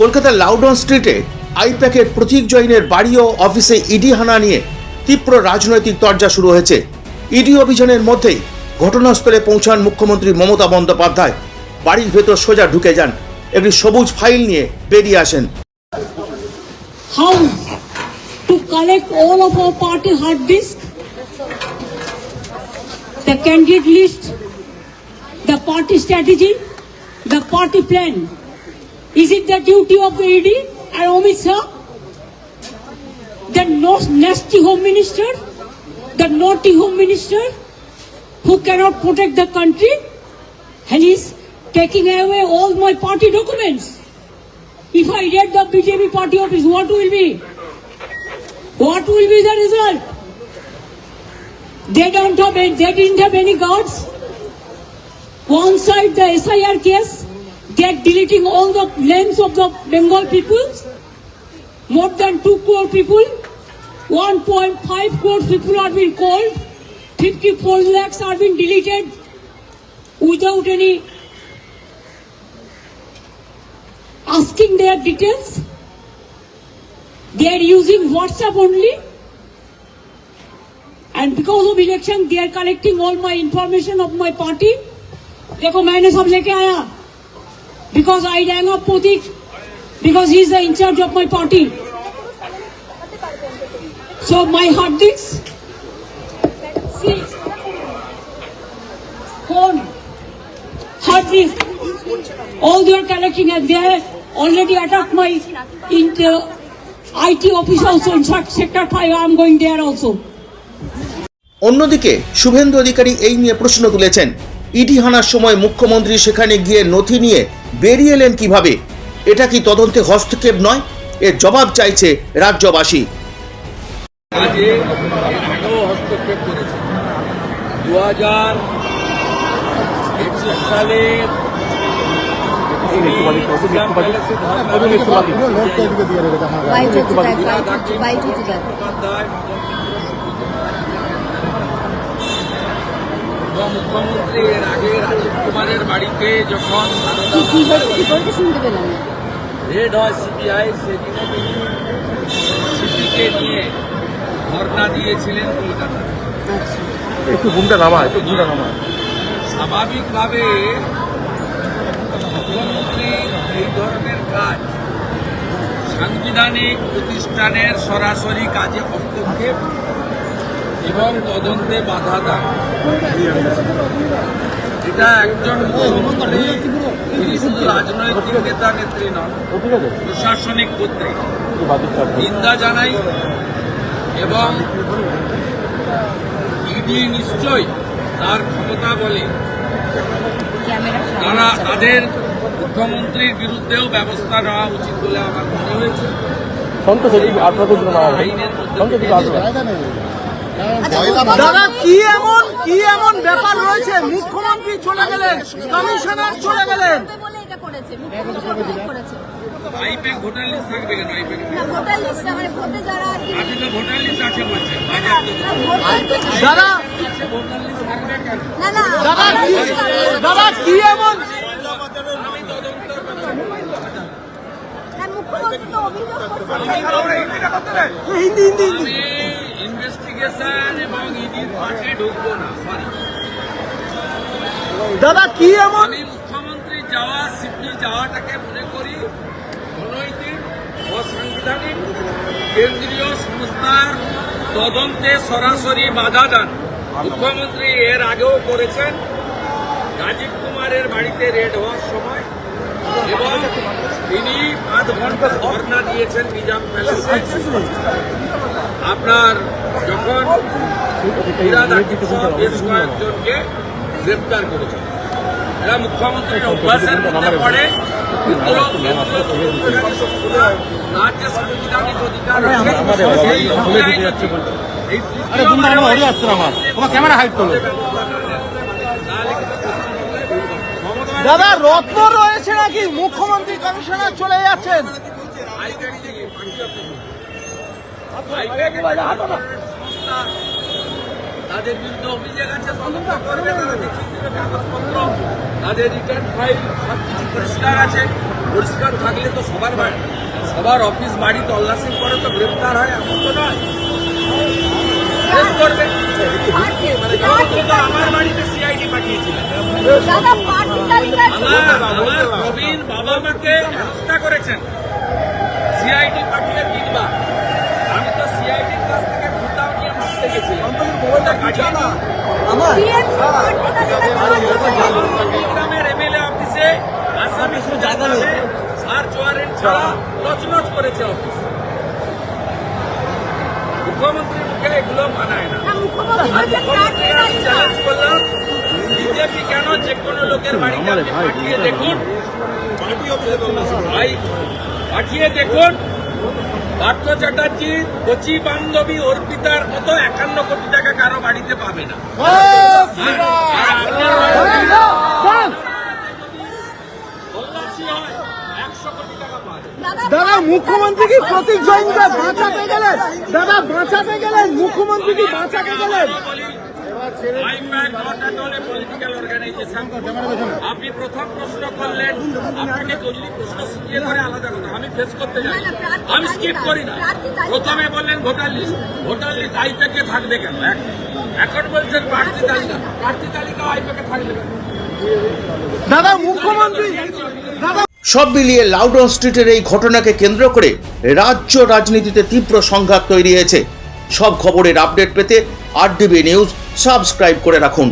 কলকাতার লাউডন স্ট্রিটে আইপ্যাকের প্রতীক জৈনের বাড়ি ও অফিসে ইডি হানা নিয়ে তীব্র রাজনৈতিক তরজা শুরু হয়েছে। ইডি অভিযানের মধ্যেই ঘটনাস্থলে পৌঁছান মুখ্যমন্ত্রী মমতা বন্দ্যোপাধ্যায়। বাড়ির ভেতর সোজা ঢুকে যান, একটি সবুজ ফাইল নিয়ে বেরিয়ে আসেন। House to collect all of our party hard. Is it the duty of the ED and Amit Shah? The nasty home minister, the naughty home minister who cannot protect the country and is taking away all my party documents. If I get the BJP party office, what will be? What will be the result? They don't have, they didn't have any guards. One side the SIR case, they are deleting all the names of the Bengal people. More than 2 crore people. 1.5 crore people are being called. 54 lakhs are being deleted without any asking their details. They are using WhatsApp only. And because of election, they are collecting all my information of my party. देखो मैंने सब लेके आया because I rang up Pratik because he is the in charge of my party. So my heart disk, see, phone, disk, all they are collecting and they have already attacked my in the IT office also. In sector 5, I am going there also. অন্যদিকে শুভেন্দু অধিকারী এই নিয়ে প্রশ্ন তুলেছেন ED হানার সময় মুখ্যমন্ত্রী সেখানে গিয়ে নথি নিয়ে বেরিয়ে এলেন কীভাবে এটা কি তদন্তে হস্তক্ষেপ নয় এর জবাব চাইছে রাজ্যবাসী হস্তক্ষেপ করেছে দু হাজার। বাইট হচ্ছে বাইট হচ্ছে দেখ এর আগে রাজীব কুমারের বাড়িতে যখন রেড হয় সিবিআই সেদিনে তিনি সিপিকে নিয়ে ধর্ণা দিয়েছিলেন কলকাতা একটু ঘুমটা নামা একটু ঘুমটা নামা। স্বাভাবিকভাবে মুখ্যমন্ত্রীর এই ধরনের কাজ সাংবিধানিক প্রতিষ্ঠানের সরাসরি কাজে হস্তক্ষেপ এবং তদন্তে বাধা দেয় এটা একজন মুখ্যমন্ত্রী তিনি শুধু রাজনৈতিক নেতা নেত্রী নন প্রশাসনিক কর্তৃক। নিন্দা জানাই এবং ইডি নিশ্চয়ই তার ক্ষমতা বলে তারা তাদের মুখ্যমন্ত্রীর বিরুদ্ধেও ব্যবস্থা নেওয়া উচিত বলে আমার মনে হয়েছে। সন্তোষ না ভাই আইনের মধ্যে দাদা কি এমন কি এমন ব্যাপার রয়েছে? মুখ্যমন্ত্রী চলে গেলেন কমিশনার চলে গেলেন। বলে এটা করেছে মুখ্যমন্ত্রী করেছে। আইপ্যাক ভোটার লিস্ট থাকবে কেন আইপ্যাক? না ভোটার লিস্ট মানে দাদা দাদা কি এমন? অভিযোগ করছে। হিন্দি হিন্দি হিন্দি। দাদা, কি এমন? মুখ্যমন্ত্রী যাওয়া সিপি যাওয়াটাকে মনে করি অনৈতিক অসাংবিধানিক কেন্দ্রীয় সংস্থার তদন্তে সরাসরি বাধা দান। মুখ্যমন্ত্রী এর আগেও করেছেন। রাজীব কুমারের বাড়িতে রেড হওয়ার সময় এবং তিনি পাঁচ ঘণ্টা ধর্ণা দিয়েছেন নিজাম প্যালেসে। আপনার যখন বেশ কয়েকজনকে গ্রেপ্তার করেছেন এরা মুখ্যমন্ত্রীর অভ্যাসের মধ্যে পড়ে। দাদা রত্ন রয়েছে নাকি? মুখ্যমন্ত্রী কমিশনার চলে যাচ্ছেন। তাদের বিরুদ্ধে অভিযোগ আছে তদন্ত করবে তারা দেখিয়ে দেবে কাগজপত্র তাদের রিটার্ন ফাইল সব কিছু পরিষ্কার আছে। পরিষ্কার থাকলে তো সবার বাড়ি সবার অফিস বাড়ি তল্লাশি করে তো গ্রেপ্তার হয় এমন তো নয়। করবে। মানে আমার বাড়িতে সিআইডি পাঠিয়েছিলেন গ্রামের এমএলএ অফিসে আসামি সোজা সার্চ ছাড়া নচনচ করেছে অফিস। মুখ্যমন্ত্রীর মুখে এগুলো মানায় না। আর চ্যালেঞ্জ করলাম বিজেপি কেন যে কোনো লোকের বাড়িতে আপনি পাঠিয়ে দেখুন। ভাই পাঠিয়ে দেখুন। পার্থ চ্যাটার্জি, কচি বান্ধবী অর্পিতার মতো একান্ন কোটি টাকা কারও বাড়িতে পাবে না। দাদা মুখ্যমন্ত্রী কি প্রতীক জৈনকে বাঁচাতে গেলেন দাদা, বাঁচাতে গেলেন মুখ্যমন্ত্রী কি বাঁচাতে গেলেন আপনি প্রথম প্রশ্ন করলেন আপনাকে যদি প্রশ্ন শিখিয়ে করে আলাদা কথা। আমি ফেস করতে যাই। আমি স্কিপ করি না। প্রথমে বললেন ভোটার লিস্ট ভোটার লিস্ট আইপ্যাকে থাকবে কেন? এখন বলছেন প্রার্থী তালিকা। প্রার্থী তালিকা আইপ্যাকে থাকবে কেন? দাদা মুখ্যমন্ত্রী! দাদা সব মিলিয়ে লাউডন স্ট্রিটের এই ঘটনাকে কেন্দ্র করে রাজ্য রাজনীতিতে তীব্র সংঘাত তৈরি হয়েছে। সব খবরের আপডেট পেতে আর নিউজ সাবস্ক্রাইব করে রাখুন।